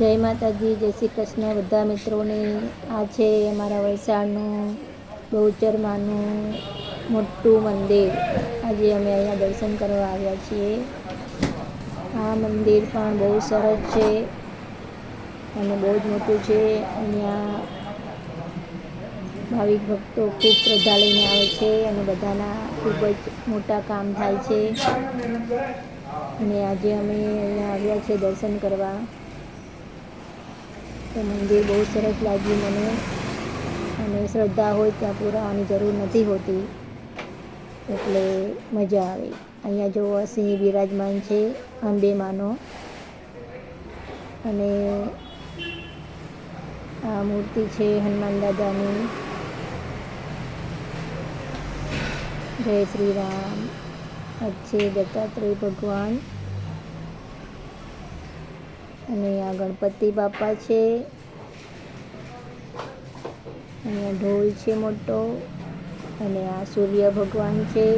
જય માતાજી, જય શ્રી કૃષ્ણ. બધા મિત્રોને આ છે અમારા વલસાડનું બહુચરમાનું મોટું મંદિર. આજે અમે અહીંયા દર્શન કરવા આવ્યા છીએ. આ મંદિર પણ બહુ સરસ છે અને બહુ જ મોટું છે. અહીંયા ભાવિક ભક્તો ખૂબ શ્રદ્ધા લઈને આવે છે અને બધાના ખૂબ જ મોટા કામ થાય છે. અને આજે અમે અહીંયા આવ્યા છીએ દર્શન કરવા. તો મંદિર બહુ સરસ લાગ્યું મને. અને શ્રદ્ધા હોય ત્યાં પુરાવાની જરૂર નથી હોતી. એટલે મજા આવે. અહીંયા જો સિંહ બિરાજમાન છે અંબેમાનો અને આ મૂર્તિ છે હનુમાન દાદાની. જય શ્રી રામ. છે દત્તાત્રેય ભગવાન. અને આ ગણપતિ બાપા છે. અહીંયા ઢોલ છે મોટો અને આ સૂર્ય ભગવાન છે.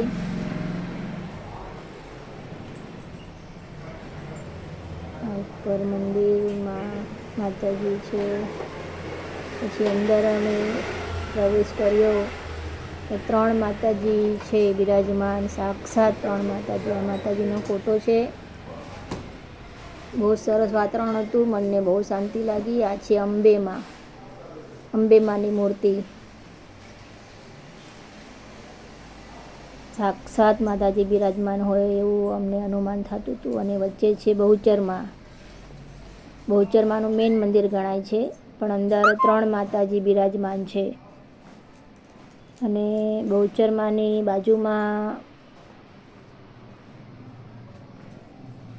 ઉપર મંદિરમાં માતાજી છે. પછી અંદર અમે પ્રવેશ કર્યો. તો ત્રણ માતાજી છે બિરાજમાન, સાક્ષાત ત્રણ માતાજી. આ માતાજીનો ફોટો છે. બહુ સરસ વાતાવરણ હતું, મનને બહુ શાંતિ લાગી. આ છે અંબેમાં, અંબેમાની મૂર્તિ. સાક્ષાત માતાજી બિરાજમાન હોય એવું અમને અનુમાન થતું હતું અને વચ્ચે છે બહુચરમાં. બહુચરમાનું મેઇન મંદિર ગણાય છે, પણ અંદર ત્રણ માતાજી બિરાજમાન છે. અને બહુચરમાની બાજુમાં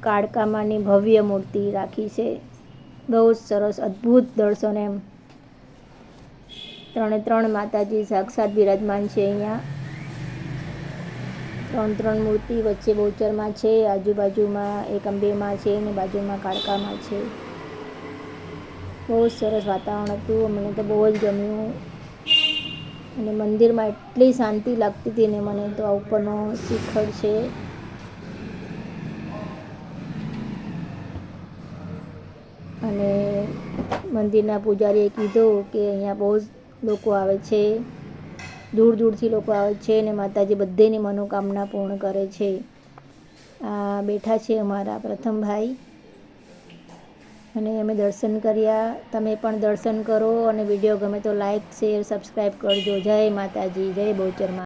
કાળકામાની ભવ્ય મૂર્તિ રાખી છે. બહુ જ સરસ, અદ્ભુત દર્શન એમ. ત્રણે ત્રણ માતાજી સાક્ષાત બિરાજમાન છે અહીંયા. ત્રણ ત્રણ મૂર્તિ વચ્ચે બહુચરમાં છે, આજુબાજુમાં એક અંબેમાં છે અને બાજુમાં કાળકામાં છે. બહુ જ સરસ વાતાવરણ હતું મને તો બહુ જ ગમ્યું. અને મંદિરમાં એટલી શાંતિ લાગતી હતી ને મને તો આ ઉપરનો શિખર છે અને મંદિરના પૂજારીએ કીધું કે અહીંયા બહુ જ લોકો આવે છે. દૂર દૂરથી લોકો આવે છે અને માતાજી બધેની મનોકામના પૂર્ણ કરે છે. આ બેઠા છે અમારા પ્રથમ ભાઈ. અને અમે દર્શન કર્યા. તમે પણ દર્શન કરો અને વીડિયો ગમે તો લાઈક, શેર, સબસ્ક્રાઈબ કરજો. જય માતાજી, જય બહુચરમાં